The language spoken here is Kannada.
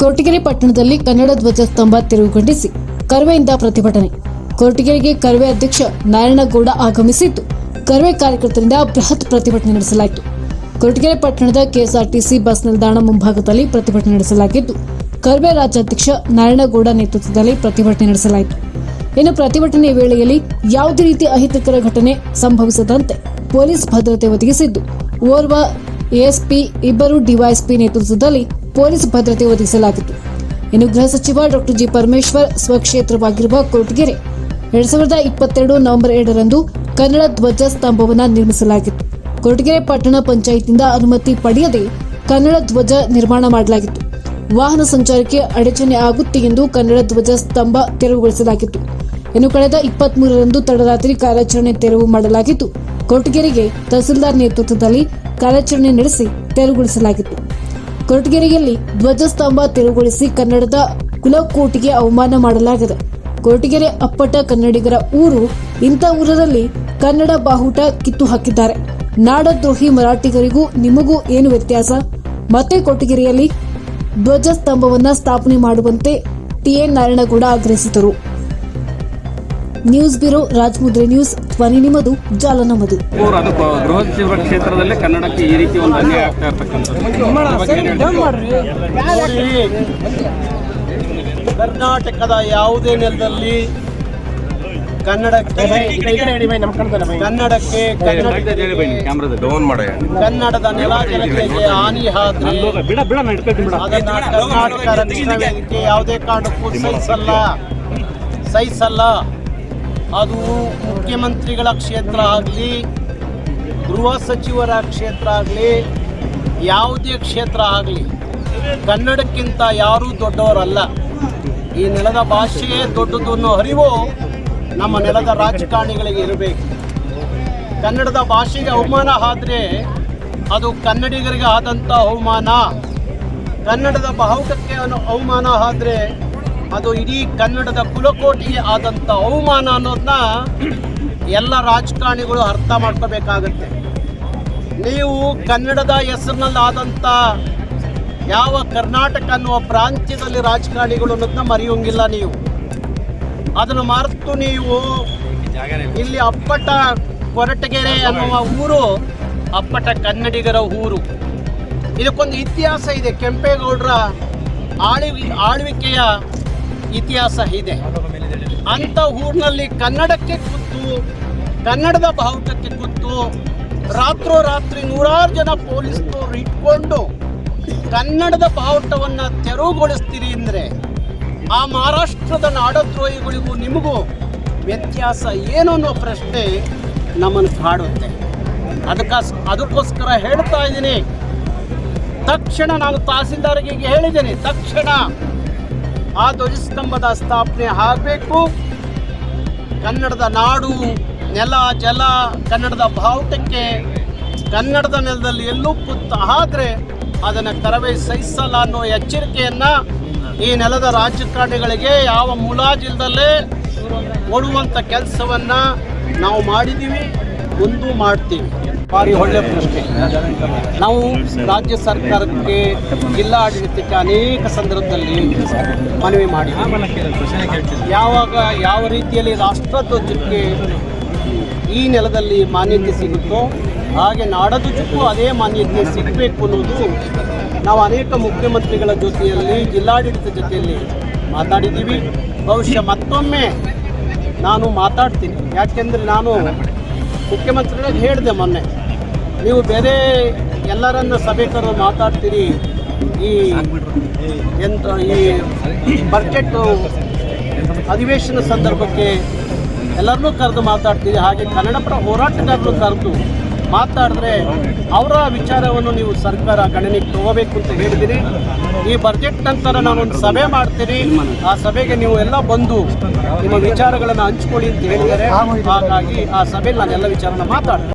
ಕೊರಟಗೆರೆ ಪಟ್ಟಣದಲ್ಲಿ ಕನ್ನಡ ಧ್ವಜಸ್ತಂಭ ತೆರವುಗೊಂಡಿಸಿ ಕರ್ವೆಯಿಂದ ಪ್ರತಿಭಟನೆ. ಕೊರಟಗೆರೆಗೆ ಕರ್ವೆ ಅಧ್ಯಕ್ಷ ನಾರಾಯಣಗೌಡ ಆಗಮಿಸಿದ್ದು, ಕರ್ವೆ ಕಾರ್ಯಕರ್ತರಿಂದ ಬೃಹತ್ ಪ್ರತಿಭಟನೆ ನಡೆಸಲಾಯಿತು. ಕೊರಟಗೆರೆ ಪಟ್ಟಣದ ಕೆಎಸ್ಆರ್ಟಿಸಿ ಬಸ್ ನಿಲ್ದಾಣ ಮುಂಭಾಗದಲ್ಲಿ ಪ್ರತಿಭಟನೆ ನಡೆಸಲಾಗಿದ್ದು, ಕರ್ವೆ ರಾಜ್ಯಾಧ್ಯಕ್ಷ ನಾರಾಯಣಗೌಡ ನೇತೃತ್ವದಲ್ಲಿ ಪ್ರತಿಭಟನೆ ನಡೆಸಲಾಯಿತು. ಇನ್ನು ಪ್ರತಿಭಟನೆ ವೇಳೆಯಲ್ಲಿ ಯಾವುದೇ ರೀತಿ ಅಹಿತಕರ ಘಟನೆ ಸಂಭವಿಸದಂತೆ ಪೊಲೀಸ್ ಭದ್ರತೆ ಒದಗಿಸಿದ್ದು, ಓರ್ವ ಎಎಸ್ಪಿ, ಇಬ್ಬರು ಡಿವೈಎಸ್ಪಿ ನೇತೃತ್ವದಲ್ಲಿ ಪೊಲೀಸ್ ಭದ್ರತೆ ಒದಗಿಸಲಾಗಿತ್ತು. ಇನ್ನು ಗೃಹ ಸಚಿವ ಡಾಕ್ಟರ್ ಜಿ ಪರಮೇಶ್ವರ್ ಸ್ವಕ್ಷೇತ್ರವಾಗಿರುವ ಕೊರಟಗೆರೆ ಎರಡ್ ಸಾವಿರದ ಇಪ್ಪತ್ತೆರಡು ನವೆಂಬರ್ ಎರಡರಂದು ಕನ್ನಡ ಧ್ವಜ ಸ್ತಂಭವನ್ನು ನಿರ್ಮಿಸಲಾಗಿತ್ತು. ಕೊರಟಗೆರೆ ಪಟ್ಟಣ ಪಂಚಾಯತ್ನಿಂದ ಅನುಮತಿ ಪಡೆಯದೆ ಕನ್ನಡ ಧ್ವಜ ನಿರ್ಮಾಣ ಮಾಡಲಾಗಿತ್ತು. ವಾಹನ ಸಂಚಾರಕ್ಕೆ ಅಡಚಣೆ ಆಗುತ್ತೆ ಎಂದು ಕನ್ನಡ ಧ್ವಜ ಸ್ತಂಭ ತೆರವುಗೊಳಿಸಲಾಗಿತ್ತು. ಇನ್ನು ಕಳೆದ ಇಪ್ಪತ್ಮೂರರಂದು ತಡರಾತ್ರಿ ಕಾರ್ಯಾಚರಣೆ ತೆರವು ಮಾಡಲಾಗಿತ್ತು. ಕೊರಟಗೆರೆಗೆ ತಹಸೀಲ್ದಾರ್ ನೇತೃತ್ವದಲ್ಲಿ ಕಾರ್ಯಾಚರಣೆ ನಡೆಸಿ ತೆರವುಗೊಳಿಸಲಾಗಿತ್ತು. ಕೊರಟಗೆರೆಯಲ್ಲಿ ಧ್ವಜಸ್ತಂಭ ತೆರವುಗೊಳಿಸಿ ಕನ್ನಡದ ಕುಲಕೋಟಿಗೆ ಅವಮಾನ ಮಾಡಲಾಗಿದೆ. ಕೊರಟಗೆರೆ ಅಪ್ಪಟ ಕನ್ನಡಿಗರ ಊರು, ಇಂಥ ಊರಲ್ಲಿ ಕನ್ನಡ ಬಾಹುಟ ಕಿತ್ತು ಹಾಕಿದ್ದಾರೆ. ನಾಡದ್ರೋಹಿ ಮರಾಠಿಗರಿಗೂ ನಿಮಗೂ ಏನು ವ್ಯತ್ಯಾಸ? ಮತ್ತೆ ಕೊರಟಗೆರೆಯಲ್ಲಿ ಧ್ವಜಸ್ತಂಭವನ್ನ ಸ್ಥಾಪನೆ ಮಾಡುವಂತೆ ಟಿಎನ್ ನಾರಾಯಣಗೌಡ ಆಗ್ರಹಿಸಿದರು. ನ್ಯೂಸ್ ಬ್ಯೂರೋ ರಾಜಮುದ್ರೆ ನ್ಯೂಸ್ ಧ್ವನಿ ನಿಮ್ಮದು ಜಾಲ ನಮ್ಮದು. ಅದು ಗೃಹ ಸಚಿವ ಕ್ಷೇತ್ರದಲ್ಲೇ ಕನ್ನಡಕ್ಕೆ ಈ ರೀತಿ ಒಂದು ಅನ್ಯಾಯ ಆಗ್ತಾ ಇರ್ತಕ್ಕಂಥದ್ದು. ಕರ್ನಾಟಕದ ಯಾವುದೇ ನೆಲದಲ್ಲಿ ಕನ್ನಡಕ್ಕೆ ಕನ್ನಡಕ್ಕೆ ಕನ್ನಡದ ನೆಲ ಜನತೆಗೆ ಹಾನಿ ಆದ್ರೆ ಅದನ್ನ ಕರ್ನಾಟಕ ರಕ್ಷಣಾ ವೇದಿಕೆ ಯಾವುದೇ ಕಾರಣಕ್ಕೂ ಸಹಿಸಲ್ಲ. ಸಹಿಸಲ್ಲ. ಅದು ಮುಖ್ಯಮಂತ್ರಿಗಳ ಕ್ಷೇತ್ರ ಆಗಲಿ, ಗೃಹ ಸಚಿವರ ಕ್ಷೇತ್ರ ಆಗಲಿ, ಯಾವುದೇ ಕ್ಷೇತ್ರ ಆಗಲಿ, ಕನ್ನಡಕ್ಕಿಂತ ಯಾರೂ ದೊಡ್ಡವರಲ್ಲ. ಈ ನೆಲದ ಭಾಷೆಯೇ ದೊಡ್ಡದು ಅನ್ನೋ ಅರಿವು ನಮ್ಮ ನೆಲದ ರಾಜಕಾರಣಿಗಳಿಗೆ ಇರಬೇಕು. ಕನ್ನಡದ ಭಾಷೆಗೆ ಅವಮಾನ ಆದರೆ ಅದು ಕನ್ನಡಿಗರಿಗೆ ಆದಂಥ ಅವಮಾನ. ಕನ್ನಡದ ಅನ್ನೋ ಅವಮಾನ ಆದರೆ ಅದು ಇಡೀ ಕನ್ನಡದ ಕುಲಕೋಟಿಗೆ ಆದಂಥ ಅವಮಾನ ಅನ್ನೋದನ್ನ ಎಲ್ಲ ರಾಜಕಾರಣಿಗಳು ಅರ್ಥ ಮಾಡ್ಕೋಬೇಕಾಗತ್ತೆ. ನೀವು ಕನ್ನಡದ ಹೆಸರಿನಲ್ಲಿ ಆದಂಥ ಯಾವ ಕರ್ನಾಟಕ ಅನ್ನುವ ಪ್ರಾಂತ್ಯದಲ್ಲಿ ರಾಜಕಾರಣಿಗಳು ಅನ್ನೋದನ್ನ ಮರೆಯೋಂಗಿಲ್ಲ ನೀವು. ಅದನ್ನು ಮರೆತು ನೀವು ಇಲ್ಲಿ ಅಪ್ಪಟ ಕೊರಟಗೆರೆ ಅನ್ನುವ ಊರು ಅಪ್ಪಟ ಕನ್ನಡಿಗರ ಊರು. ಇದಕ್ಕೊಂದು ಇತಿಹಾಸ ಇದೆ. ಕೆಂಪೇಗೌಡರ ಆಳ್ವಿ, ಆಳ್ವಿಕೆಯ ಇತಿಹಾಸ ಇದೆ. ಅಂಥ ಊರಿನಲ್ಲಿ ಕನ್ನಡಕ್ಕೆ ಕೂತು, ಕನ್ನಡದ ಬಾವುಟಕ್ಕೆ ಕೂತು, ರಾತ್ರೋರಾತ್ರಿ ನೂರಾರು ಜನ ಪೊಲೀಸ್ನವರು ಇಟ್ಕೊಂಡು ಕನ್ನಡದ ಬಾವುಟವನ್ನು ತೆರವುಗೊಳಿಸ್ತೀರಿ ಅಂದರೆ ಆ ಮಹಾರಾಷ್ಟ್ರದ ನಾಡದ್ರೋಹಿಗಳಿಗೂ ನಿಮಗೂ ವ್ಯತ್ಯಾಸ ಏನು ಅನ್ನೋ ಪ್ರಶ್ನೆ ನಮ್ಮನ್ನು ಕಾಡುತ್ತೆ. ಅದಕ್ಕ ಅದಕ್ಕೋಸ್ಕರ ಹೇಳ್ತಾ ಇದ್ದೀನಿ. ತಕ್ಷಣ ನಾನು ತಹಸೀಲ್ದಾರ್ಗೆ ಹೇಳಿದ್ದೇನೆ, ತಕ್ಷಣ ಆ ಧ್ವಜಸ್ತಂಭದ ಸ್ಥಾಪನೆ ಆಗಬೇಕು. ಕನ್ನಡದ ನಾಡು, ನೆಲ, ಜಲ, ಕನ್ನಡದ ಭಾವುಟಕ್ಕೆ ಕನ್ನಡದ ನೆಲದಲ್ಲಿ ಎಲ್ಲೂ ಪುತ್ತ ಆದರೆ ಅದನ್ನು ಕರವೇ ಸಹಿಸಲ್ಲ ಅನ್ನೋ ಎಚ್ಚರಿಕೆಯನ್ನು ಈ ನೆಲದ ರಾಜಕಾರಣಿಗಳಿಗೆ ಯಾವ ಮುಲಾಜಿಲ್ದಲ್ಲೇ ಕೊಡುವಂಥ ಕೆಲಸವನ್ನು ನಾವು ಮಾಡಿದ್ದೀವಿ ಮುಂದೂ ಮಾಡ್ತೀವಿ. ಭಾರಿ ಒಳ್ಳೆ ಪ್ರಶ್ನೆ. ನಾವು ರಾಜ್ಯ ಸರ್ಕಾರಕ್ಕೆ ಜಿಲ್ಲಾ ಆಡಳಿತಕ್ಕೆ ಅನೇಕ ಸಂದರ್ಭದಲ್ಲಿ ಮನವಿ ಮಾಡಿ ಯಾವಾಗ ಯಾವ ರೀತಿಯಲ್ಲಿ ರಾಷ್ಟ್ರಧ್ವಜಕ್ಕೆ ಈ ನೆಲದಲ್ಲಿ ಮಾನ್ಯತೆ ಸಿಗುತ್ತೋ ಹಾಗೆ ನಾಡಧ್ವಜಕ್ಕೂ ಅದೇ ಮಾನ್ಯತೆ ಸಿಗಬೇಕು ಅನ್ನೋದು ನಾವು ಅನೇಕ ಮುಖ್ಯಮಂತ್ರಿಗಳ ಜೊತೆಯಲ್ಲಿ, ಜಿಲ್ಲಾಡಳಿತ ಜೊತೆಯಲ್ಲಿ ಮಾತಾಡಿದ್ದೀವಿ. ಬಹುಶಃ ಮತ್ತೊಮ್ಮೆ ನಾನು ಮಾತಾಡ್ತೀನಿ. ಯಾಕೆಂದರೆ ನಾನು ಮುಖ್ಯಮಂತ್ರಿಗಳಿಗೆ ಹೇಳಿದೆ ಮೊನ್ನೆ. ನೀವು ಬೇರೆ ಎಲ್ಲರನ್ನ ಸಭೆ ಕರೆದು ಮಾತಾಡ್ತೀರಿ. ಈ ಎಂತ ಈ ಬಜೆಟ್ ಅಧಿವೇಶನ ಸಂದರ್ಭಕ್ಕೆ ಎಲ್ಲರನ್ನೂ ಕರೆದು ಮಾತಾಡ್ತೀರಿ. ಹಾಗೆ ಕನ್ನಡ ಪರ ಹೋರಾಟಗಾರರು ಕರೆದು ಮಾತಾಡಿದ್ರೆ ಅವರ ವಿಚಾರವನ್ನು ನೀವು ಸರ್ಕಾರ ಗಣನೆಗೆ ತಗೋಬೇಕು ಅಂತ ಹೇಳಿದ್ದೀನಿ ಈ ಬಜೆಟ್ ನಂತರ ನಾನೊಂದು ಸಭೆ ಮಾಡ್ತೀನಿ. ಆ ಸಭೆಗೆ ನೀವು ಎಲ್ಲ ಬಂದು ನಿಮ್ಮ ವಿಚಾರಗಳನ್ನು ಹಂಚ್ಕೊಳ್ಳಿ ಅಂತ ಹೇಳಿದರೆ ಹಾಗಾಗಿ ಆ ಸಭೆಯಲ್ಲಿ ನಾನು ಎಲ್ಲ ವಿಚಾರನ ಮಾತಾಡ್ತೀನಿ.